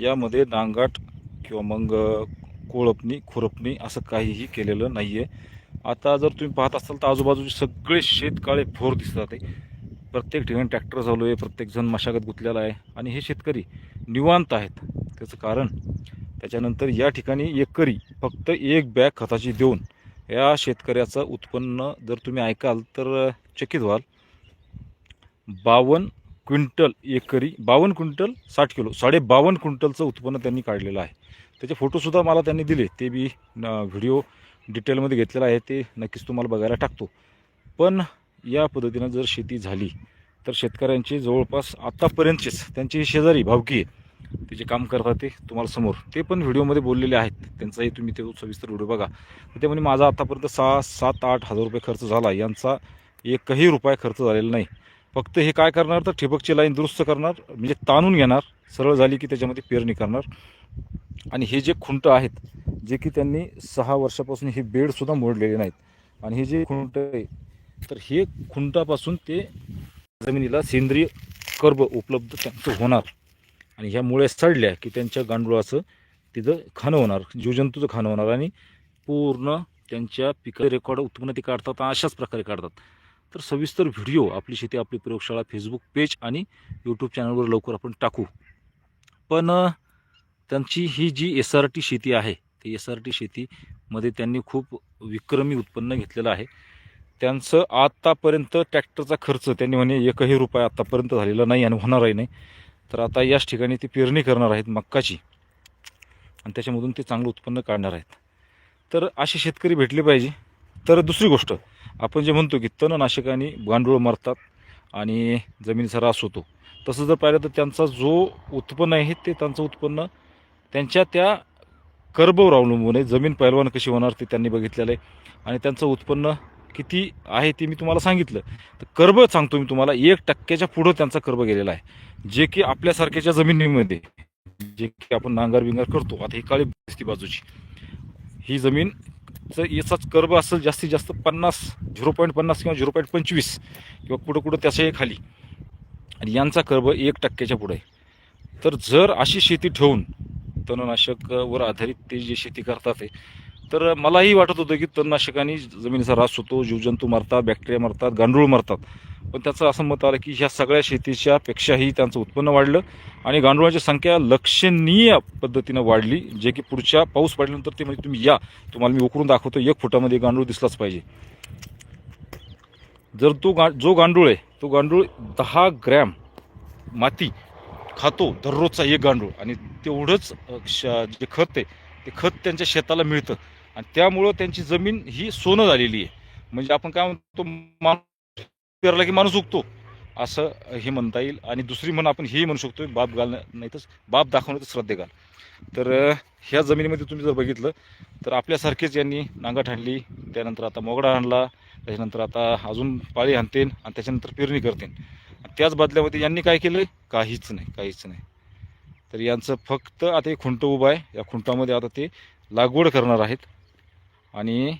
यामध्ये नांगाट किंवा मग कोळपणी खुरपणी असं काहीही केलेलं नाही आहे आता जर तुम्ही पाहत असाल तर आजूबाजूचे सगळे शेतकाळे फोर दिसतात आहे. प्रत्येक ठिकाणी ट्रॅक्टर चालू आहे प्रत्येकजण मशागत गुंतलेला आहे आणि हे शेतकरी निवांत आहेत. त्याचं कारण त्याच्यानंतर या ठिकाणी एकरी फक्त एक बॅग खताची देऊन या शेतकऱ्याचं उत्पन्न जर तुम्ही ऐकाल तर चकित व्हाल. बावन्न क्विंटल एकरी बावन्न क्विंटल साठ किलो साडे बावन्न क्विंटलचं उत्पन्न त्यांनी काढलेलं आहे. त्याचे फोटोसुद्धा मला त्यांनी दिले. ते बी न- व्हिडिओ डिटेलमध्ये घेतलेला आहे. ते नक्कीच तुम्हाला बघायला टाकतो. पण या पद्धतीनं जर शेती झाली तर शेतकऱ्यांची जवळपास आत्तापर्यंतचेच त्यांची शेजारी भावकी आहे ते जे काम करतात ते तुम्हाला समोर ते पण व्हिडिओमध्ये बोललेले आहेत. त्यांचाही तुम्ही ते सविस्तर व्हिडिओ बघा. तर ते म्हणजे माझा आतापर्यंत सहा सात आठ हजार रुपये खर्च झाला. यांचा एकही रुपया खर्च झालेला नाही. फक्त हे काय करणार तर ठिबकची लाईन दुरुस्त करणार म्हणजे ताणून घेणार सरळ झाली की त्याच्यामध्ये पेरणी करणार. आणि हे जे खुंट आहेत जे की त्यांनी सहा वर्षापासून हे बेडसुद्धा मोडलेले नाहीत. आणि हे जे खुंट आहे तर हे खुंटापासून ते जमिनीला सेंद्रिय कर्ब उपलब्ध त्यांचं होणार. आणि ह्या मुळे सडल्या की त्यांच्या गांडुळाचं तिथं खाणं होणार जीवजंतूचं खाणं होणार. आणि पूर्ण त्यांच्या पिका रेकॉर्ड उत्पन्न ते काढतात आणि अशाच प्रकारे काढतात. तर सविस्तर व्हिडिओ आपली शेती आपली प्रयोगशाळा फेसबुक पेज आणि यूट्यूब चॅनलवर लवकर आपण टाकू. पण त्यांची ही जी एस आर टी शेती आहे ती एस आर टी शेतीमध्ये त्यांनी खूप विक्रमी उत्पन्न घेतलेलं आहे. त्यांचं आत्तापर्यंत ट्रॅक्टरचा खर्च त्यांनी म्हणे एकही रुपया आत्तापर्यंत झालेला नाही आणि होणारही नाही. तर आता याच ठिकाणी ते पेरणी करणार आहेत मक्काची. आणि त्याच्यामधून ते चांगलं उत्पन्न काढणार आहेत. तर असे शेतकरी भेटले पाहिजे. तर दुसरी गोष्ट आपण जे म्हणतो की तणनाशकाने गांडूळ मरतात आणि जमिनीचा ऱ्हास होतो. तसं जर पाहिलं तर त्यांचा जो उत्पन्न आहे ते त्यांचं उत्पन्न त्यांच्या त्या कर्बवर अवलंबून आहे. जमीन पैलवान कशी होणार ते त्यांनी बघितलेलं आहे. आणि त्यांचं उत्पन्न किती आहे ते मी तुम्हाला सांगितलं. तर कर्ब सांगतो मी तुम्हाला एक टक्क्याच्या पुढं त्यांचा कर्ब गेलेला आहे. जे की आपल्यासारख्याच्या जमिनीमध्ये जे की आपण नांगर बिंगार करतो. आता ही काळी दिसती बाजूची. ही जमीन याचाच कर्ब असेल जास्तीत जास्त पन्नास झिरो पॉईंट पन्नास किंवा झिरो पॉईंट पंचवीस किंवा कुठं कुठं त्याच्याही खाली. आणि यांचा कर्ब एक टक्क्याच्या पुढे आहे. तर जर अशी शेती ठेवून तणनाशकवर आधारित ते जे शेती करतात आहे तर मलाही वाटत होतं की तणनाशकांनी जमिनीचा ऱ्हास होतो जीवजंतू मरतात बॅक्टेरिया मरतात गांडूळ मरतात. पण त्याचं असं मत आलं की ह्या सगळ्या शेतीच्या पेक्षाही त्यांचं उत्पन्न वाढलं आणि गांडुळाची संख्या लक्षणीय पद्धतीनं वाढली जे की पुढच्या पाऊस पडल्यानंतर ते म्हणजे तुम्ही या तुम्हाला मी उकरून दाखवतो एक फुटामध्ये गांडूळ दिसलाच पाहिजे. जर तो गा जो गांडूळ आहे तो गांडूळ दहा ग्रॅम माती खातो दररोजचा एक गांडूळ. आणि तेवढंच श- जे खत आहे ते खत त्यांच्या शेताला मिळतं. आणि त्यामुळं त्यांची जमीन ही सोनं झालेली आहे. म्हणजे आपण काय म्हणतो माणूस पेरला की माणूस उगतो असं हे म्हणता येईल. आणि दुसरी म्हण आपण हेही म्हणू शकतो बाप घाल नाही तर बाप दाखवणं तर श्रद्धे घाल. तर ह्या जमिनीमध्ये तुम्ही जर बघितलं तर आपल्यासारखेच यांनी नांगट आणली त्यानंतर आता मोगडा आणला त्याच्यानंतर आता अजून पाळी आणतेन आणि त्याच्यानंतर पेरणी करतेन. त्याच बदल्यामध्ये यांनी काय केलं काहीच नाही काहीच नाही. तर यांचं फक्त आता एक खुंट उभं आहे. या खुंटामध्ये आता ते लागवड करणार आहेत. आणि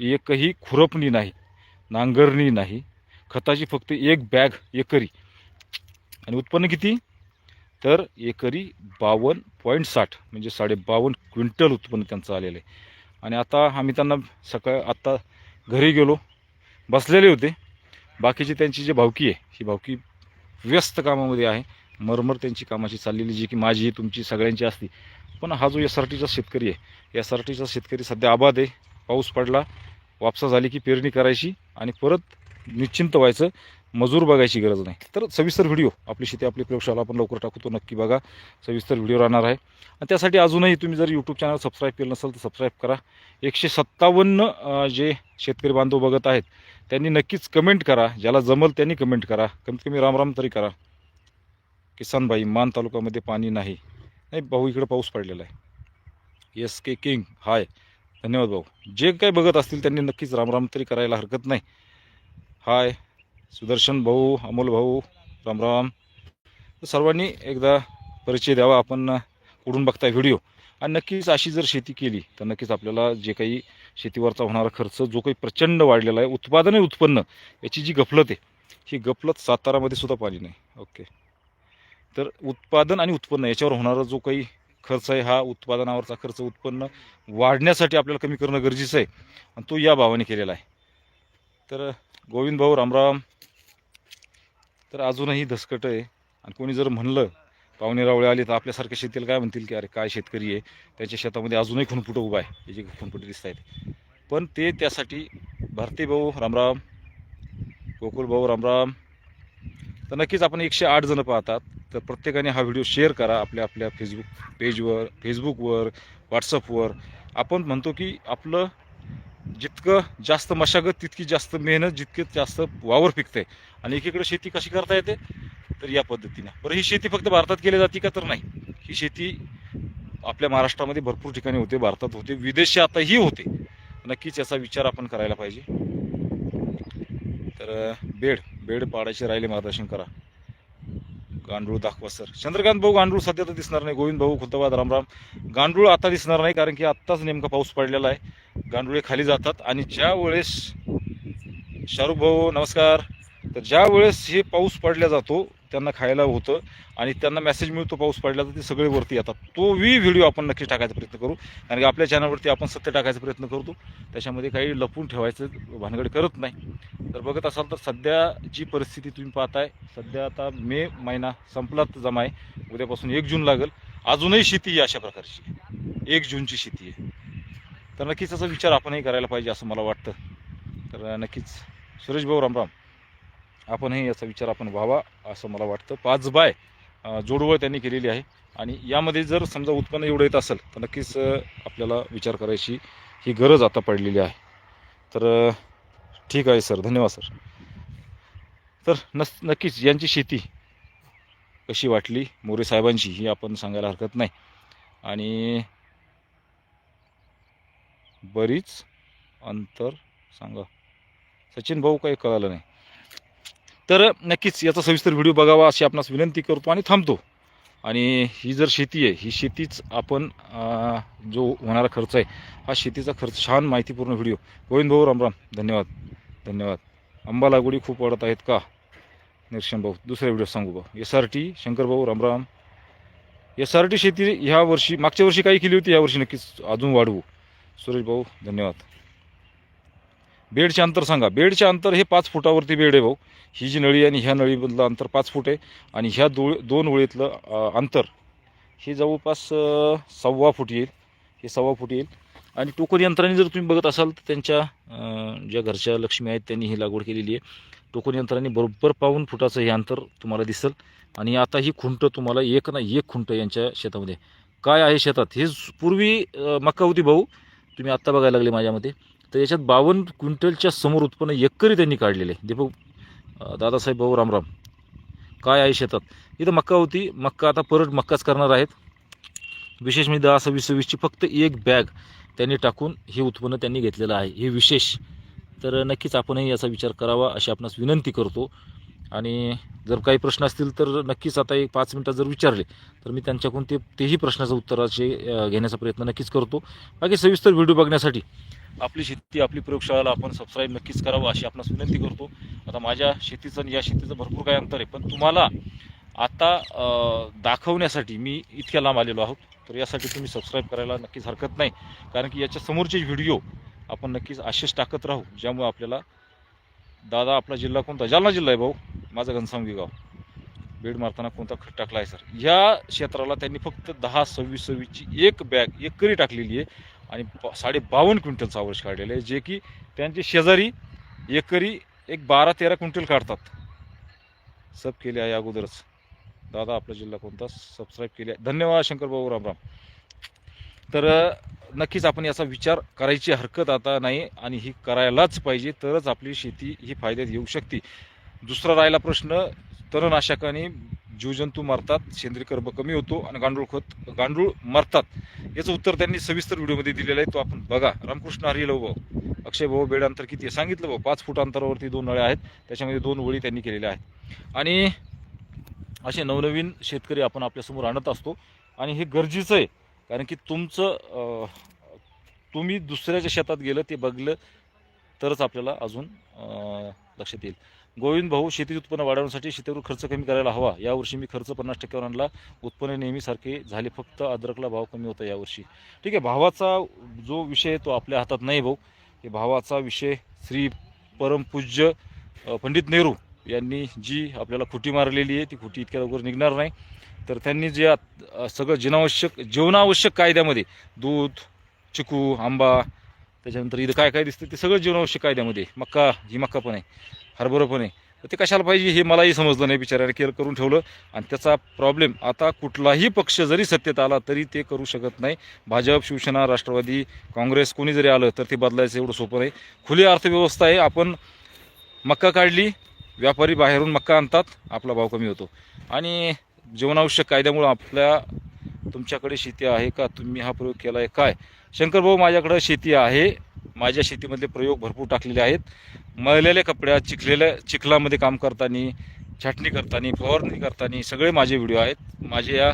एकही खुरपणी नाही नांगरणी नाही. खताची फक्त एक बॅग एकरी. आणि उत्पन्न किती? तर एकरी बावन्न पॉईंट साठ म्हणजे साडे बावन्न क्विंटल उत्पन्न त्यांचं आलेलं आहे. आणि आता आम्ही त्यांना सकाळ आत्ता घरी गेलो बसलेले होते. बाकीची त्यांची जी भावकी आहे ही भावकी व्यस्त कामामध्ये आहे. मरमर त्यांची कामाची चाललेली जी की माझी तुमची सगळ्यांची असती. पण हा जो एस आर टीचा शेतकरी आहे एस आर टीचा शेतकरी सध्या आबाद आहे. पाऊस पडला वापसा झाली की पेरणी करायची आणि परत निश्चिंत व्हायचं मजूर बघायची गरज नाही. तर सविस्तर व्हिडिओ आपली शेती आपली प्रयोगशाळा आपण लवकर टाकू तो नक्की बघा. सविस्तर व्हिडिओ राहणार आहे. आणि त्यासाठी अजूनही तुम्ही जर यूट्यूब चॅनल सबस्क्राईब केलं नसेल तर सबस्क्राईब करा. एकशे सत्तावन्न जे शेतकरी बांधव बघत आहेत त्यांनी नक्कीच कमेंट करा. ज्याला जमल त्यांनी कमेंट करा. कमीत कमी रामराम तरी करा. किसानबाई मान तालुक्यामध्ये पाणी नाही. नाही भाऊ इकडं पाऊस पडलेला आहे. एस के किंग हाय धन्यवाद भाऊ. जे काही बघत असतील त्यांनी नक्कीच रामराम तरी करायला हरकत नाही. हाय सुदर्शन भाऊ अमोल भाऊ रामराम सर्वांनी एकदा परिचय द्यावा आपण कुठून बघताय व्हिडिओ. आणि नक्कीच अशी जर शेती केली तर नक्कीच आपल्याला जे काही शेतीवरचा होणारा खर्च जो काही प्रचंड वाढलेला आहे उत्पादन आणि उत्पन्न याची जी गफलत आहे ही गफलत सातारामध्ये सुद्धा पाहिली नाही. ओके तर उत्पादन आणि उत्पन्न याच्यावर होणारा जो काही खर्च आहे हा उत्पादनावरचा खर्च उत्पन्न वाढण्यासाठी आपल्याला कमी करणं गरजेचं आहे आणि तो या भावाने केलेला आहे. तर गोविंद भाऊ रामराम तर अजूनही धसकट आहे आणि कोणी जर म्हणलं पाहुणे रावळे आले तर आपल्यासारख्या शेतीला काय म्हणतील की अरे काय शेतकरी आहे? त्याच्या शेतामध्ये अजूनही खुनपुटं उभा आहे त्याचे खुनपुटे दिसत आहेत. पण ते त्यासाठी भारती भाऊ रामराम गोकुळ भाऊ रामराम तर नक्कीच आपण एकशे आठ जणं पाहतात. तर प्रत्येकाने हा व्हिडिओ शेअर करा आपल्या आपल्या फेसबुक पेजवर फेसबुकवर व्हॉट्सअपवर आपण म्हणतो की आपलं जितकं जास्त मशागत तितकी जास्त मेहनत जितकी जास्त वावर पिकते आणि एकीकडे शेती कशी करता येते? तर या पद्धतीने. बरं ही शेती फक्त भारतात केली जाते का तर नाही. ही शेती आपल्या महाराष्ट्रामध्ये भरपूर ठिकाणी होते भारतात होते विदेशी आताही होते. नक्कीच याचा विचार आपण करायला पाहिजे. तर बेड. बेड पाडायचे राहिले मार्गदर्शन करा. गांडूळ दाखवा सर. चंद्रकांत भाऊ गांडूळ सध्या तर दिसणार नाही. गोविंद भाऊ खुलताबाद रामराम. गांडूळ आता दिसणार नाही कारण की आत्ताच नेमका पाऊस पडलेला आहे. गांडुळे खाली जातात आणि ज्या वेळेस शाहरुख भाऊ नमस्कार. तर ज्या वेळेस हे पाऊस पडला जातो त्यांना खायला होतं आणि त्यांना मेसेज मिळतो पाऊस पडला तर ते सगळे वरती येतात. तो वी व्हिडिओ आपण नक्की टाकायचा प्रयत्न करू. कारण की आपल्या चॅनलवरती आपण सत्य टाकायचा प्रयत्न करतो. त्याच्यामध्ये काही लपून ठेवायचं भानगड करत नाही. तर बघत असाल तर सध्या जी परिस्थिती तुम्ही पाहताय सध्या आता मे महिना संपलात जमा आहे उद्यापासून एक जून लागेल. अजूनही शेती आहे अशा प्रकारची. एक जूनची शेती आहे. तर नक्कीच असा विचार आपणही करायला पाहिजे असं मला वाटतं. तर नक्कीच. सुरेश भाऊ रामराम आपणही याचा विचार आपण व्हावा असं मला वाटतं. पाच बाय जोडवळ त्यांनी केलेली आहे. आणि यामध्ये जर समजा उत्पन्न एवढं येत असेल तर नक्कीच आपल्याला विचार करायची ही गरज आता पडलेली आहे. तर ठीक आहे सर. धन्यवाद सर. तर नस नक्कीच यांची शेती कशी वाटली? मोरे साहेबांची ही आपण सांगायला हरकत नाही. आणि बरीच अंतर सांगा. सचिन भाऊ काही कळालं नाही. तर नक्कीच याचा सविस्तर व्हिडिओ बघावा अशी आपणास विनंती करतो आणि थांबतो. आणि ही जर शेती आहे ही शेतीच आपण जो होणारा खर्च आहे हा शेतीचा खर्च छान माहितीपूर्ण व्हिडिओ. गोविंद भाऊ रामराम धन्यवाद. धन्यवाद. आंबा लागवडी खूप वाढत आहेत का? निरक्षण भाऊ दुसरा व्हिडिओ सांगू भाऊ एस आर टी शंकर भाऊ रामराम एस आर टी शेती ह्या वर्षी मागच्या वर्षी काही केली होती यावर्षी नक्कीच अजून वाढवू. सुरेश भाऊ धन्यवाद. बेडचे अंतर सांगा. बेडचे अंतर हे पाच फुटावरती बेड आहे भाऊ. ही जी नळी आणि ह्या नळीमधलं अंतर पाच फूट आहे. आणि ह्या दो दोन ओळीतलं अंतर हे जवळपास सव्वा फूट येईल. हे सव्वा फूट येईल. आणि टोकन यंत्राने जर तुम्ही बघत असाल तर त्यांच्या ज्या घरच्या लक्ष्मी आहेत त्यांनी ही लागवड केलेली आहे. टोकन यंत्राने बरोबर पाऊन फुटाचं हे अंतर तुम्हाला दिसेल. आणि आता ही खुंट तुम्हाला एक ना एक खुंट यांच्या शेतामध्ये. काय आहे शेतात? हे पूर्वी मक्का मका होती भाऊ तुम्ही आत्ता बघायला लागले माझ्यामध्ये. तर याच्यात बावन्न क्विंटलच्या समोर उत्पन्न एकरी त्यांनी काढलेले. आहे. दीपक दादासाहेब भाऊ रामराम. काय आहे शेतात? इथं मक्का होती. मक्का आता परत मक्काच करणार आहेत. विशेष म्हणजे दहा सव्वीस सव्वीसची फक्त एक बॅग त्यांनी टाकून हे उत्पन्न त्यांनी घेतलेलं आहे. हे विशेष. तर नक्कीच आपणही याचा विचार करावा अशी आपणास विनंती करतो. आणि जर काही प्रश्न असतील तर नक्कीच आता एक पाच मिनटात जर विचारले तर मी त्यांच्याकडून ते तेही प्रश्नाचं उत्तराचे घेण्याचा प्रयत्न नक्कीच करतो. बाकी सविस्तर व्हिडिओ बघण्यासाठी आपली शेती आपली प्रयोगशाळेला आपण सबस्क्राईब नक्कीच करावं अशी आपणास विनंती करतो. आता माझ्या शेतीचं आणि या शेतीचं भरपूर काही अंतर आहे पण तुम्हाला आता दाखवण्यासाठी मी इतक्या लांब आलेलो आहोत. तर यासाठी तुम्ही सबस्क्राईब करायला नक्कीच हरकत नाही. कारण की याच्या समोरचे व्हिडिओ आपण नक्कीच असेच टाकत राहू. ज्यामुळे आपल्याला दादा आपला जिल्हा कोणता? जालना जिल्हा आहे भाऊ. माझं घनसावंगी गाव. बेड मारताना कोणता खत टाकला आहे सर या क्षेत्राला त्यांनी फक्त दहा सव्वीस सव्वीसची एक बॅग एकरी टाकलेली आहे. आणि साडे बावन्न क्विंटल अवरेज काढलेला आहे जे की त्यांचे शेजारी एकरी एक बारा तेरा क्विंटल काढतात. सब केले आहे अगोदरच. दादा आपला जिल्हा कोणता? सबस्क्राईब केले आहे धन्यवाद शंकर रामराम तर नक्कीच आपण याचा विचार करायची हरकत आता नाही आणि ही करायलाच पाहिजे तरच आपली शेती ही फायद्यात येऊ शकते. दुसरा राहिला प्रश्न तणनाशकाने जीवजंतू मारतात सेंद्रिय कर्ब कमी होतो आणि गांडूळ खत गांडूळ मरतात. याचं उत्तर त्यांनी सविस्तर व्हिडिओमध्ये दिलेलं आहे तो आपण बघा. रामकृष्ण हरिलो भाऊ. अक्षय भाऊ बेड अंतर किती आहे? सांगितलं भाऊ. पाच फूट अंतरावरती दोन नळ्या आहेत. त्याच्यामध्ये दोन ओळी त्यांनी केलेल्या आहेत. आणि असे नवनवीन शेतकरी आपण आपल्यासमोर आणत असतो. आणि हे गरजेचं आहे कारण की तुमचं तुम्ही दुसऱ्याच्या शेतात गेलं ते बघलं तरच आपल्याला अजून लक्षात येईल. गोविंद भाऊ शेतीचे उत्पन्न वाढवण्यासाठी शेतीवर खर्च कमी करायला हवा. यावर्षी मी खर्च पन्नास टक्क्यावर आणला. उत्पन्न नेहमीसारखे झाले. फक्त अद्रकला भाव कमी होता यावर्षी. ठीक आहे भावाचा जो विषय आहे तो आपल्या हातात नाही भाऊ. हे भावाचा विषय श्री परमपूज्य पंडित नेहरू यांनी जी आपल्याला खुटी मारलेली आहे ती खुटी इतक्या लवकर निघणार नाही. तर त्यांनी जे आत- सगळं जीवनावश्यक जीवनावश्यक कायद्यामध्ये दूध चिकू आंबा त्याच्यानंतर इथं काय काय दिसतं ते सगळं जीवनावश्यक कायद्यामध्ये मक्का ही मक्का पण आहे. हरभरं पण आहे. तर ते कशाला पाहिजे हे मलाही समजलं नाही. बिचाऱ्याने केअर करून ठेवलं. आणि त्याचा प्रॉब्लेम आता कुठलाही पक्ष जरी सत्तेत आला तरी ते करू शकत नाही. भाजप शिवसेना राष्ट्रवादी काँग्रेस कोणी जरी आलं तर ते बदलायचं एवढं सोपं नाही. खुली अर्थव्यवस्था आहे. आपण मक्का काढली व्यापारी बाहेरून मक्का आणतात आपला भाव कमी होतो. आणि जीवनावश्यक कायद्यामुळं आपल्या तुमच्याकडे शेती आहे का? तुम्ही हा प्रयोग केला आहे काय? शंकरभाऊ माझ्याकडं शेती आहे. माझ्या शेतीमधले प्रयोग भरपूर टाकलेले आहेत. मळलेल्या कपड्यात चिखलेल्या चिखलामध्ये काम करताना छाटणी करताना फवारणी करताना सगळे माझे व्हिडिओ आहेत. माझे या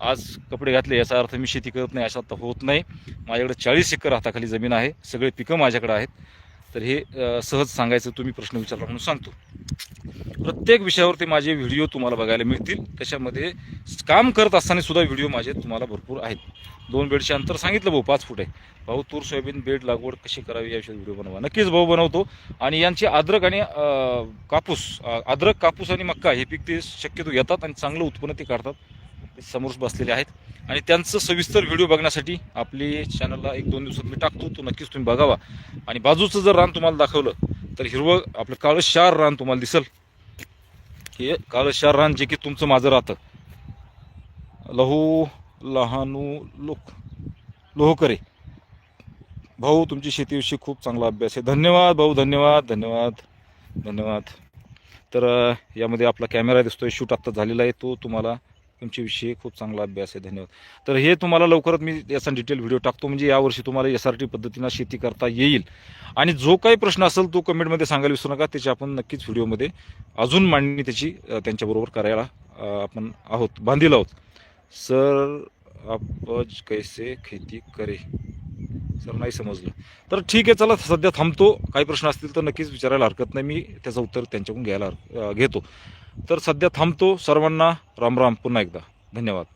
आज कपडे घातले याचा अर्थ मी शेती करत नाही असा होत नाही. माझ्याकडे चाळीस एकर हाताखाली जमीन आहे. सगळे पिकं माझ्याकडे आहेत. तर हे सहज सांगायचं तुम्ही प्रश्न विचारला म्हणून सांगतो. प्रत्येक विषयावरती माझे व्हिडिओ तुम्हाला बघायला मिळतील. त्याच्यामध्ये काम करत असताना सुद्धा व्हिडिओ माझे तुम्हाला भरपूर आहेत. दोन बेडचे अंतर सांगितलं भाऊ पाच फूट आहे. भाऊ तूर सोयाबीन बेड लागवड कशी करावी याविषयी व्हिडिओ बनवा. नक्कीच भाऊ बनवतो. आणि यांची अद्रक आणि कापूस अद्रक कापूस आणि मक्का हे पीक ते शक्यतो घेतात आणि चांगलं उत्पन्न ते काढतात. ते बसलेले आहेत. आणि त्यांचं सविस्तर व्हिडिओ बघण्यासाठी आपली चॅनलला एक दोन दिवसात मी टाकतो. तो नक्कीच तुम्ही बघावा. आणि बाजूचं जर रान तुम्हाला दाखवलं तर हिरवं आपलं काळं शार रान तुम्हाला दिसल. हे काळं शार रान जे की तुमचं माझं राहतं. लहू लहानू लोक लोहकरे. भाऊ तुमची शेतीविषयी खूप चांगला अभ्यास आहे. धन्यवाद भाऊ धन्यवाद धन्यवाद धन्यवाद. तर यामध्ये आपला कॅमेरा दिसतोय. शूट आत्ता झालेला आहे. तो तुम्हाला तुमच्याविषयी खूप चांगला अभ्यास आहे. धन्यवाद. तर हे तुम्हाला लवकरच मी याचा डिटेल व्हिडिओ टाकतो. म्हणजे यावर्षी तुम्हाला एस आर टी पद्धतीनं शेती करता येईल. आणि जो काही प्रश्न असेल तो कमेंटमध्ये सांगायला विसरू नका. त्याची आपण नक्कीच व्हिडिओमध्ये अजून मांडणी त्याची त्यांच्याबरोबर करायला आपण आहोत बांधील आहोत. सर आपज कैसे खेती करे? सर नाही समजलं. तर ठीक आहे चला सध्या थांबतो. काही प्रश्न असतील तर नक्कीच विचारायला हरकत नाही. मी त्याचं उत्तर त्यांच्याकडून घ्यायला हर- घेतो. तर सध्या थांबतो सर्वांना. राम राम. पुन्हा एकदा. धन्यवाद.